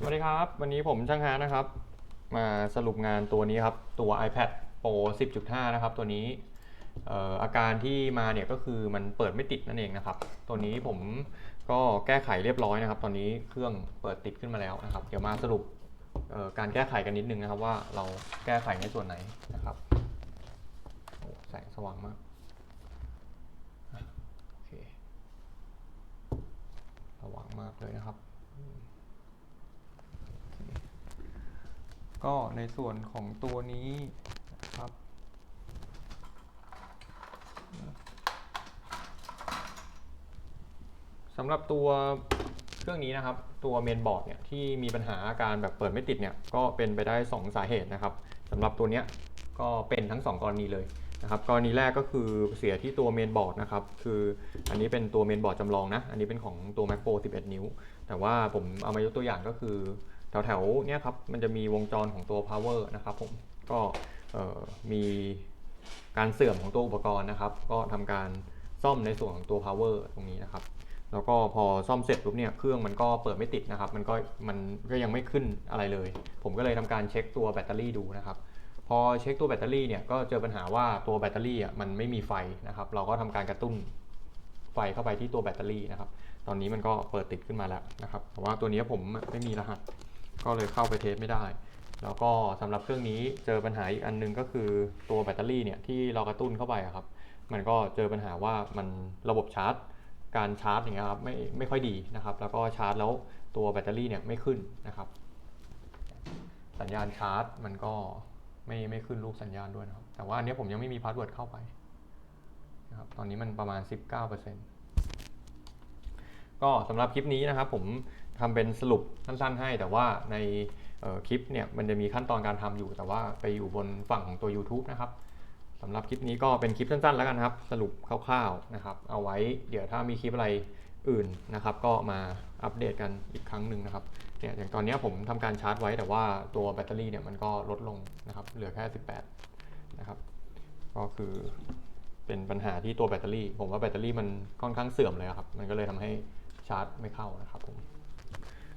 สวัสดีครับ วันนี้ผมช่างฮานะครับ มาสรุปงานตัวนี้ครับ ตัว iPad Pro 10.5 นะครับ ตัวนี้อาการที่มาเนี่ยก็คือมันเปิดไม่ติดนั่นเองนะครับ ตัวนี้ผมก็แก้ไขเรียบร้อยนะครับ ตอนนี้เครื่องเปิดติดขึ้นมาแล้วนะครับ เดี๋ยวมาสรุปการแก้ไขกันนิดนึงนะครับว่าเราแก้ไขในส่วนไหนนะครับแสงสว่างมากอะโอเคสว่างมากเลยนะครับ ก็ในส่วนของตัวนี้ครับสำหรับตัวเครื่องนี้นะครับ ตัวเมนบอร์ดเนี่ยที่มีปัญหาอาการแบบเปิดไม่ติดเนี่ยก็เป็นไปได้ 2 สาเหตุนะครับสำหรับตัวเนี้ยก็เป็นทั้ง 2 กรณีเลยนะครับกรณีแรกก็คือเสียที่ตัวเมนบอร์ดนะครับคืออันนี้เป็นตัวเมนบอร์ดจำลองนะ อันนี้เป็นของตัว Mac Pro 11 นิ้ว แต่ว่าผมเอามายกตัวอย่างก็คือ แถวๆเนี่ยครับมันจะมีวงจรของตัว power นะครับผมก็มีการเสื่อมของตัวอุปกรณ์นะครับ ก็ทำการซ่อมในส่วนของตัว power ตรงนี้นะครับ แล้วก็พอซ่อมเสร็จปุ๊บเนี่ยเครื่องมันก็เปิดไม่ติดนะครับ มันก็มันก็ยังไม่ขึ้นอะไรเลย ผมก็เลยทำการเช็คตัวแบตเตอรี่ดูนะครับ พอเช็คตัวแบตเตอรี่เนี่ยก็เจอปัญหาว่าตัวแบตเตอรี่อะมันไม่มีไฟนะครับ เราก็ทำการกระตุ้นไฟเข้าไปที่ตัวแบตเตอรี่นะครับ ตอนนี้มันก็เปิดติดขึ้นมาแล้วนะครับแต่ว่าตัวนี้ผมไม่มีรหัส ก็เลยเข้าไปเทสไม่ได้ แล้วก็สำหรับเครื่องนี้เจอปัญหาอีกอันนึงก็คือตัวแบตเตอรี่เนี่ยที่เรากระตุ้นเข้าไปครับ มันก็เจอปัญหาว่ามันระบบชาร์จ การชาร์จอย่างเงี้ยครับไม่ไม่ค่อยดีนะครับ แล้วก็ชาร์จแล้วตัวแบตเตอรี่เนี่ยไม่ขึ้นนะครับ สัญญาณชาร์จมันก็ไม่ไม่ขึ้นรูปสัญญาณด้วยนะครับ แต่ว่าอันนี้ผมยังไม่มีพาสเวิร์ดเข้าไปนะครับตอนนี้มันประมาณ 19% ก็สำหรับคลิปนี้นะครับผมทำเป็นสรุปสั้นๆให้ แต่ว่าในคลิปเนี่ยมันจะมีขั้นตอนการทำอยู่ แต่ว่าไปอยู่บนฝั่งของตัว YouTube นะครับสำหรับคลิปนี้ก็เป็นคลิปสั้นๆ แล้วกันครับ สรุปคร่าวๆนะครับ เอาไว้เดี๋ยวถ้ามีคลิปอะไรอื่นนะครับ ก็มาอัปเดตกันอีกครั้งหนึ่งนะครับเนี่ยอย่างตอนนี้ผมทำการชาร์จไว้แต่ว่าตัวแบตเตอรี่เนี่ยมันก็ลดลงนะครับ เหลือแค่ 18 นะครับ ก็คือเป็นปัญหาที่ตัวแบตเตอรี่ ผมว่าแบตเตอรี่มันค่อนข้างเสื่อมเลยครับ มันก็เลยทำให้ ชาร์จไม่เข้านะครับผม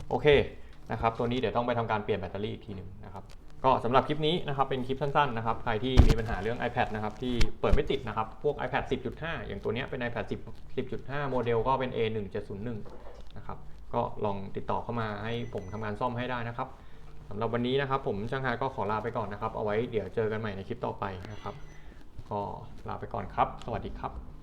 โอเคนะครับตัวนี้เดี๋ยวต้องไปทำการเปลี่ยนแบตเตอรี่อีกทีหนึ่งนะครับก็สำหรับคลิปนี้นะครับเป็นคลิปสั้นๆนะครับใครที่มีปัญหาเรื่อง iPad นะครับที่เปิดไม่ติดนะครับพวก iPad 10.5 อย่างตัวนี้เป็น iPad 10 10.5 โมเดลก็เป็น A1701 นะครับก็ลองติดต่อเข้ามาให้ผมทำงานซ่อมให้ได้นะครับสำหรับวันนี้นะครับผมช่างฮาก็ขอลาไปก่อนนะครับ เอาไว้เดี๋ยวเจอกันใหม่ในคลิปต่อไปนะครับ ก็ลาไปก่อนครับ สวัสดีครับ